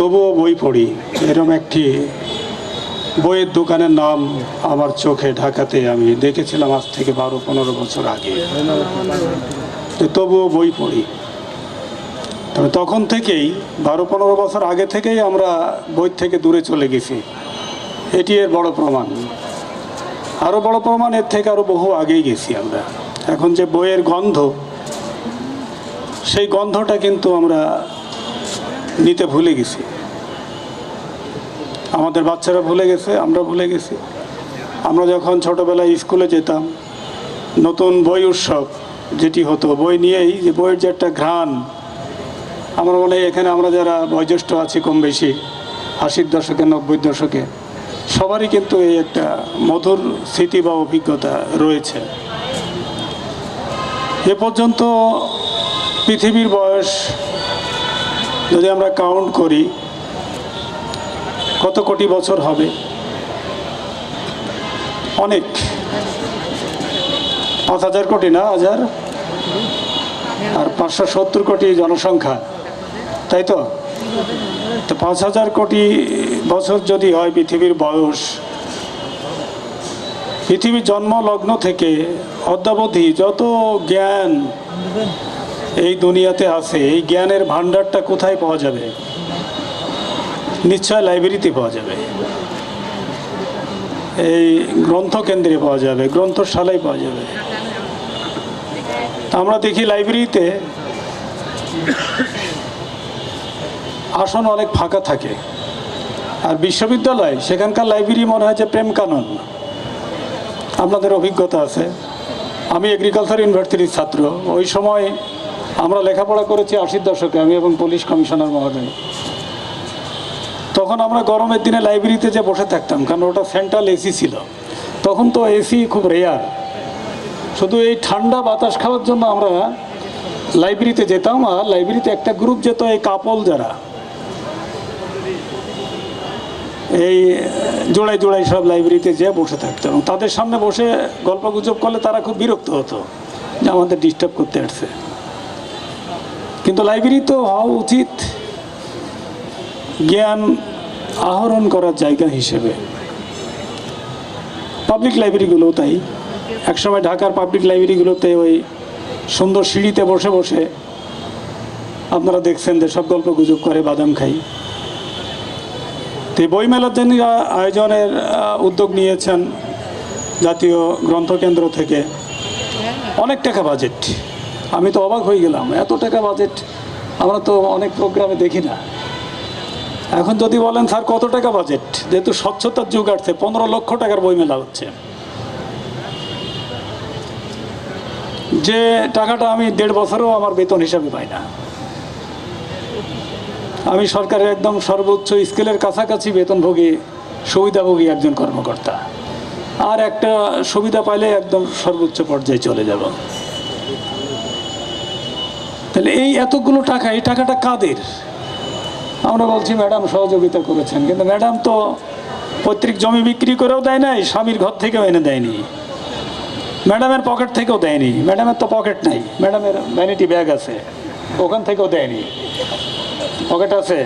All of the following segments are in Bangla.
তবুও বই পড়ি। এরম একটি বইয়ের দোকানের নাম আমার চোখে ঢাকাতে আমি দেখেছিলাম আজ থেকে বারো, পনেরো বছর আগে। তবুও বই পড়ি। তবে তখন থেকেই, বারো, পনেরো বছর আগে থেকেই আমরা বই থেকে দূরে চলে গেছি। এটি এর বড় প্রমাণ। আরও বড় প্রমাণ এর থেকে আরও বহু আগেই গেছি আমরা। এখন যে বইয়ের গন্ধ, সেই গন্ধটা কিন্তু আমরা নিতে ভুলে গেছি। আমাদের বাচ্চারা ভুলে গেছে, আমরা ভুলে গেছি। আমরা যখন ছোটোবেলায় স্কুলে যেতাম, নতুন বই উৎসব যেটি হতো, বই নিয়েই যে বইয়ের যে একটা ঘ্রাণ, আমার মনে হয় এখানে আমরা যারা বয়োজ্যেষ্ঠ আছি কম বেশি, আশির দশকে, নব্বই দশকে, সবারই কিন্তু এই একটা মধুর স্মৃতি বা অভিজ্ঞতা রয়েছে। এ পর্যন্ত পৃথিবীর বয়স যদি আমরা কাউন্ট করি কত কোটি বছর হবে? অনেক। পাঁচ হাজার কোটি না হাজার? আর পাঁচশো সত্তর কোটি জনসংখ্যা। তাই তো? তো পাঁচ হাজার কোটি বছর যদি হয় পৃথিবীর বয়স, পৃথিবীর জন্ম লগ্ন থেকে অদ্যাবধি যত জ্ঞান এই দুনিয়াতে আছে, এই জ্ঞানের ভাণ্ডারটা কোথায় পাওয়া যাবে? নিশ্চয় লাইব্রেরিতে পাওয়া যাবে। এই গ্রন্থকেন্দ্রে পাওয়া যাবে, গ্রন্থশালায় পাওয়া যাবে। আমরা দেখি লাইব্রেরিতে আসন অনেক ফাঁকা থাকে। আর বিশ্ববিদ্যালয়, সেখানকার লাইব্রেরি মনে হয় যে প্রেম কানন আপনাদের অভিজ্ঞতা আছে। আমি এগ্রিকালচার ইউনিভার্সিটির ছাত্র। ওই সময় আমরা লেখাপড়া করেছি আশির দশকে, আমি এবং পুলিশ কমিশনার মহোদয়। তখন আমরা গরমের দিনে লাইব্রেরিতে যে বসে থাকতাম, কারণ ওটা সেন্ট্রাল এসি ছিল। তখন তো এসি খুব রেয়ার শুধু এই ঠান্ডা বাতাস খাওয়ার জন্য আমরা লাইব্রেরিতে যেতাম, আর লাইব্রেরিতে একটা গ্রুপ যেত, এই কাপল যারা। এই জোড়াই জোড়াই সব লাইব্রেরিতে যেয়ে বসে থাকতো এবং তাদের সামনে বসে গল্প গুজব করলে তারা খুব বিরক্ত হতো, যে আমাদের ডিস্টার্ব করতে আসছে। কিন্তু লাইব্রেরি তো হওয়া উচিত। জ্ঞান আহরণ করার জায়গা হিসেবে। পাবলিক লাইব্রেরিগুলোও তাই। একসময় ঢাকার পাবলিক লাইব্রেরিগুলোতে ওই সুন্দর সিঁড়িতে বসে বসে আপনারা দেখছেন যে সব গল্প গুজব করে, বাদাম খাই। তো এই বইমেলার জন্য আয়োজনের উদ্যোগ নিয়েছেন জাতীয় গ্রন্থকেন্দ্র থেকে। অনেক টাকা বাজেট আমি তো অবাক হয়ে গেলাম, এত টাকা বাজেট আমরা তো অনেক প্রোগ্রামে দেখি না। এখন যদি বলেন, স্যার, কত টাকা বাজেট? যেহেতু স্বচ্ছতার যুগ আসছে, পনেরো লক্ষ টাকার বই মেলা হচ্ছে। যে টাকাটা আমি দেড় বছরও আমার বেতন হিসাবে পাই না। আমি সরকারের একদম সর্বোচ্চ স্কেলের কাছাকাছি বেতনভোগী, সুবিধাভোগী একজন কর্মকর্তা। আর একটা সুবিধা পাইলে একদম সর্বোচ্চ পর্যায়ে চলে যাব। তাহলে এই এতগুলো টাকা, এই টাকাটা কাদের? আমরা বলছি ম্যাডাম সহযোগিতা করেছেন, কিন্তু ম্যাডাম তো পৈতৃক জমি বিক্রি করেও দেয় নাই, স্বামীর ঘর থেকেও এনে দেয়নি। ম্যাডামের পকেট থেকেও দেয়নি, ম্যাডামের তো পকেট নাই, ম্যাডামের ভ্যানিটি ব্যাগ আছে, ওখান থেকেও দেয়নি। পকেট আছে।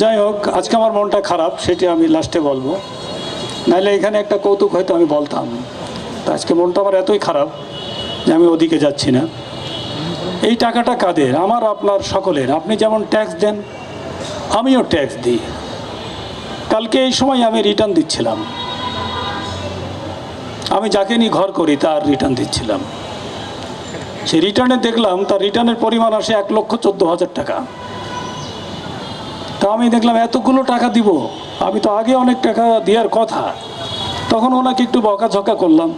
যাই হোক, আজকে আমার মনটা খারাপ, সেটি আমি লাস্টে বলব। নাহলে এখানে একটা কৌতুক হয়তো আমি বলতাম। তা আজকে মনটা আমার এতই খারাপ যে আমি ওদিকে যাচ্ছি না। এই টাকাটা কাদের? আমার, আপনার, সকলের। আপনি যেমন ট্যাক্স দেন, আমিও ট্যাক্স দিই। কালকে এই সময় আমি রিটার্ন দিচ্ছিলাম। আমি যাকে নিয়ে ঘর করি, তার রিটার্ন দিচ্ছিলাম। সে রিটার্নে দেখলাম, তার রিটার্নের পরিমাণ আসে এক লক্ষ চোদ্দ হাজার টাকা। তা আমি দেখলাম, এতগুলো টাকা দিব? আমি তো আগে অনেক টাকা দেওয়ার কথা। তখন ওনাকে একটু বকাঝকা করলাম।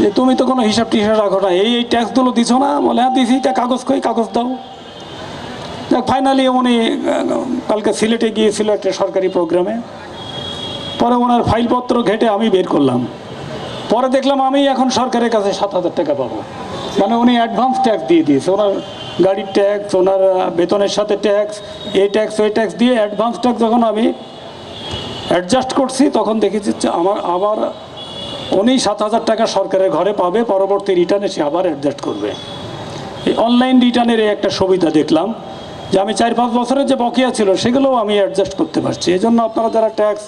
যে তুমি তো কোনো হিসাব টিসাব রাখো না। এই এই ট্যাক্সগুলো দিছো না? বলে হ্যাঁ দিছি, তা কাগজ কই? কাগজ দাও। যাক ফাইনালি উনি কালকে সিলেটে গিয়েছিল একটা সরকারি প্রোগ্রামে পরে ওনার ফাইলপত্র ঘেটে আমি বের করলাম। পরে দেখলাম আমি এখন সরকারের কাছে সাত হাজার টাকা পাবো। মানে উনি অ্যাডভান্স ট্যাক্স দিয়ে দিয়েছে। ওনার গাড়ির ট্যাক্স ওনার বেতনের সাথে ট্যাক্স এই ট্যাক্স ওই ট্যাক্স দিয়ে অ্যাডভান্স ট্যাক্স যখন আমি অ্যাডজাস্ট করছি, তখন দেখেছি আমার, আবার উনি সাত হাজার টাকা সরকারের ঘরে পাবে, পরবর্তী রিটার্নে সে আবার অ্যাডজাস্ট করবে। এই অনলাইন রিটার্নের এই একটা সুবিধা দেখলাম যে আমি চার পাঁচ বছরের যে বকেয়া ছিল সেগুলোও আমি অ্যাডজাস্ট করতে পারছি। এই জন্য আপনারা যারা ট্যাক্স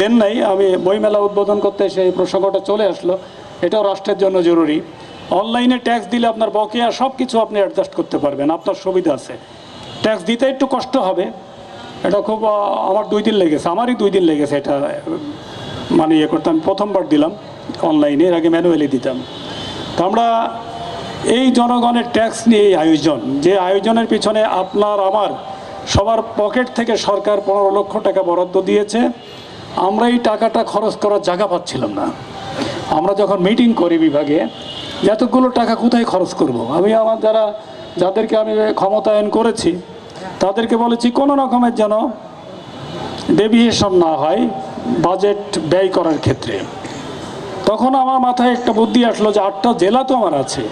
দেন নাই, আমি বইমেলা উদ্বোধন করতে সেই প্রসঙ্গটা চলে আসলো। এটাও রাষ্ট্রের জন্য জরুরি। অনলাইনে ট্যাক্স দিলে আপনার বকেয়া সব কিছু আপনি অ্যাডজাস্ট করতে পারবেন, আপনার সুবিধা আছে। ট্যাক্স দিতে একটু কষ্ট হবে। এটা খুব আমার দুই দিন লেগেছে, আমারই দুই দিন লেগেছে এটা মানে ইয়ে করতাম প্রথমবার দিলাম। অনলাইনে এর আগে ম্যানুয়ালি দিতাম। তো আমরা এই জনগণের ট্যাক্স নিয়ে এই আয়োজন, যে আয়োজনের পিছনে আপনার, আমার, সবার পকেট থেকে সরকার পনেরো লক্ষ টাকা বরাদ্দ দিয়েছে। আমরা এই টাকাটা খরচ করার জায়গা পাচ্ছিলাম না। আমরা যখন মিটিং করি বিভাগে এতগুলো টাকা কোথায় খরচ করব। আমি আমার যারা, যাদেরকে আমি ক্ষমতায়ন করেছি, তাদেরকে বলেছি, কোনো রকমের যেন ডেভিয়েশন না হয় বাজেট ব্যয় করার ক্ষেত্রে। তখন আমার মাথায় একটা বুদ্ধি আসলো যে আটটা জেলা তো আমার আছে।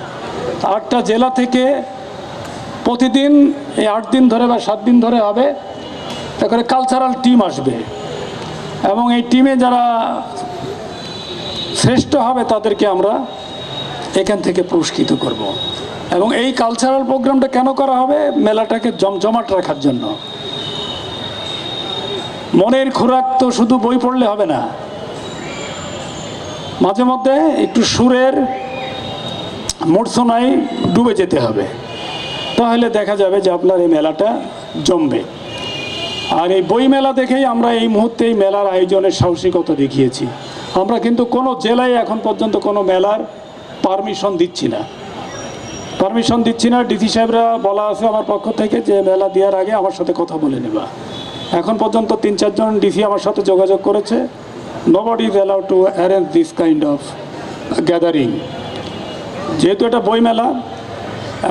আটটা জেলা থেকে প্রতিদিন এই আট দিন ধরে বা সাত দিন ধরে হবে তারপরে কালচারাল টিম আসবে। এবং এই টিমে যারা শ্রেষ্ঠ হবে তাদেরকে আমরা এখান থেকে পুরস্কৃত করব। এবং এই কালচারাল প্রোগ্রামটা কেন করা হবে? মেলাটাকে জমজমাট রাখার জন্য। মনের খোরাক তো শুধু বই পড়লে হবে না মাঝে মধ্যে একটু সুরের মূর্ছনায় ডুবে যেতে হবে। তাহলে দেখা যাবে যে আপনার এই মেলাটা জমবে। আর এই বই মেলা দেখেই আমরা এই মুহূর্তে এই মেলার আয়োজনের সাহসিকতা দেখিয়েছি। আমরা কিন্তু কোনো জেলায় এখন পর্যন্ত কোনো মেলার পারমিশন দিচ্ছি না। পারমিশন দিচ্ছি না, ডিসি সাহেবরা বলা আছে আমার পক্ষ থেকে যে মেলা দেওয়ার আগে আমার সাথে কথা বলে নেবা। এখন পর্যন্ত তিন চারজন ডিসি আমার সাথে যোগাযোগ করেছে। Nobody is allow to arrange this kind of gathering যেহেতু এটা বইমেলা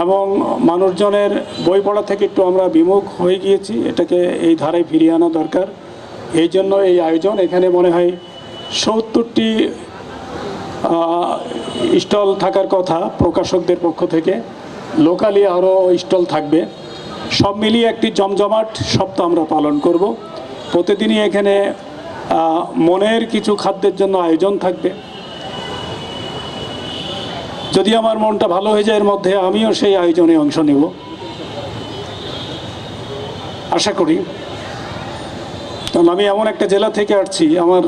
এবং মানুষজনের বই পড়া থেকে একটু আমরা বিমুখ হয়ে গিয়েছি, এটাকে এই ধারায় ফিরিয়ে আনা দরকার। এই জন্য এই আয়োজন এখানে মনে হয় সত্তরটি স্টল থাকার কথা প্রকাশকদের পক্ষ থেকে। লোকালি আরও স্টল থাকবে। সব মিলিয়ে একটি জমজমাট সপ্তাহ আমরা পালন করব। প্রতিদিনই এখানে মনের কিছু খাদ্যের জন্য আয়োজন থাকবে। যদি আমার মনটা ভালো হয়ে যায় এর মধ্যে, আমিও সেই আয়োজনে অংশ নেব। আশা করি। কারণ আমি এমন একটা জেলা থেকে আসছি, আমার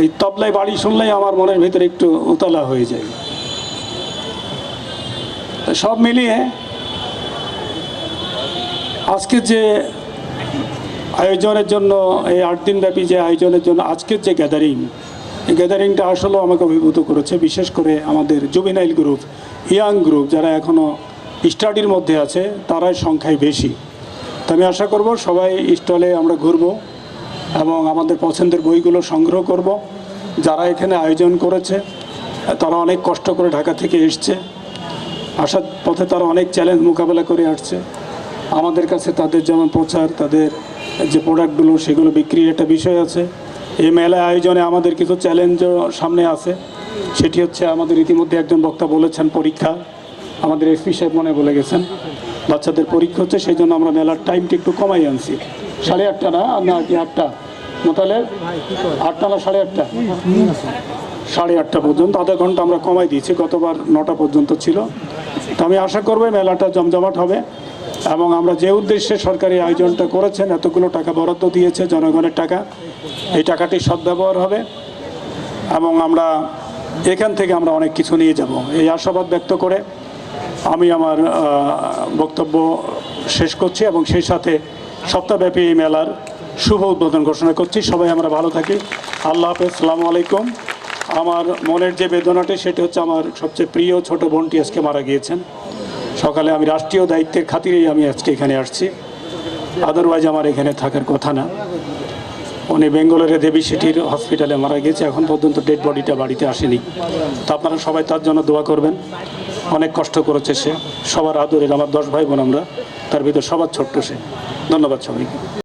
এই তবলায় বাড়ি শুনলেই আমার মনের ভিতরে একটু উতলা হয়ে যায়। সব মিলিয়ে আজকে যে আয়োজনের জন্য, এই আট দিনব্যাপী যে আয়োজনের জন্য আজকের যে গ্যাদারিং এই গ্যাদারিংটা আসলেও আমাকে অভিভূত করেছে। বিশেষ করে আমাদের জুবিনাইল গ্রুপ ইয়াং গ্রুপ যারা এখনও স্টাডির মধ্যে আছে, তারাই সংখ্যায় বেশি। তো আমি আশা করব সবাই স্টলে আমরা ঘুরব এবং আমাদের পছন্দের বইগুলো সংগ্রহ করব। যারা এখানে আয়োজন করেছে, তারা অনেক কষ্ট করে ঢাকা থেকে এসছে। আসার পথে তারা অনেক চ্যালেঞ্জ মোকাবেলা করে আসছে। আমাদের কাছে তাদের যেমন প্রচার, তাদের যে প্রোডাক্টগুলো সেগুলো বিক্রির একটা বিষয় আছে। এই মেলা আয়োজনে আমাদের কিছু চ্যালেঞ্জও সামনে আছে। সেটি হচ্ছে আমাদের ইতিমধ্যে একজন বক্তা বলেছেন পরীক্ষা। আমাদের এসপি সাহেব মনে বলে গেছেন। বাচ্চাদের পরীক্ষা হচ্ছে, সেই জন্য আমরা মেলার টাইমটা একটু কমাই আনছি। সাড়ে আটটা না? আর না, কি আটটা? মোতালে আটটা না সাড়ে আটটা? সাড়ে আটটা পর্যন্ত, আধা ঘণ্টা আমরা কমাই দিয়েছি। গতবার নটা পর্যন্ত ছিল। তো আমি আশা করব মেলাটা জমজমাট হবে। এবং আমরা যে উদ্দেশ্যে সরকারি আয়োজনটা করেছেন, এতগুলো টাকা বরাদ্দ দিয়েছে জনগণের টাকা, এই টাকাটি সদ্ব্যবহার হবে এবং আমরা এখান থেকে আমরা অনেক কিছু নিয়ে যাব। এই আশাবাদ ব্যক্ত করে আমি আমার বক্তব্য শেষ করছি এবং সেই সাথে সপ্তাহব্যাপী এই মেলার শুভ উদ্বোধন ঘোষণা করছি। সবাই আমরা ভালো থাকি। আল্লাহ হাফেজ। সালামু আলাইকুম। আমার মনের যে বেদনাটি, সেটি হচ্ছে আমার সবচেয়ে প্রিয় ছোট বোনটি আজকে মারা গিয়েছেন। সকালে আমি রাষ্ট্রীয় দায়িত্বের খাতিরেই আমি আজকে এখানে আসছি। আদারওয়াইজ আমার এখানে থাকার কথা না। উনি বেঙ্গলোরে দেবী সিটির হসপিটালে মারা গেছে এখন পর্যন্ত ডেড বডিটা বাড়িতে আসেনি। তো আপনারা সবাই তার জন্য দোয়া করবেন। অনেক কষ্ট করেছে সে। সবার আদরের আমার দশ ভাই বোন আমরা, তার ভিতর সবার ছোট্ট সে। ধন্যবাদ সবাইকে।